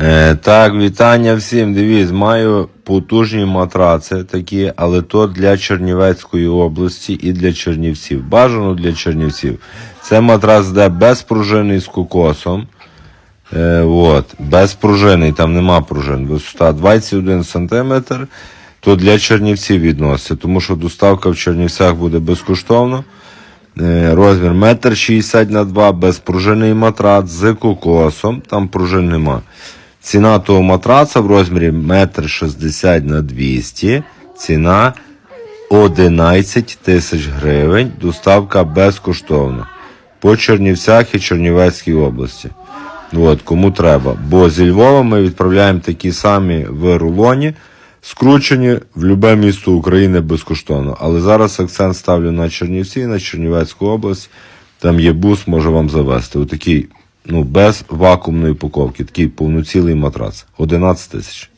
Е, так, вітання всім. Дивіться, маю потужні матраци такі, але то для Чернівецької області і для Чернівців. Бажано для Чернівців. Це матрац де без пружини з кокосом. Е, от, без пружини, там нема пружин. Висота 21 см. То для Чернівців відноситься, тому що доставка в Чернівцях буде безкоштовно. Е, Розмір 1,60 м на 2 безпружинний матрац з кокосом, там пружин нема. Ціна того матраца в розмірі 1,60 м на 200, ціна 11 тисяч гривень, доставка безкоштовна по Чернівцях і Чернівецькій області. От, кому треба. Бо зі Львова ми відправляємо такі самі в рулоні, скручені в будь-яке місто України безкоштовно. Але зараз акцент ставлю на Чернівці, на Чернівецьку область. Там є бус, може вам завести. Отакий, ну, без вакуумної упаковки, такий повноцілий матрац. 11 тисяч.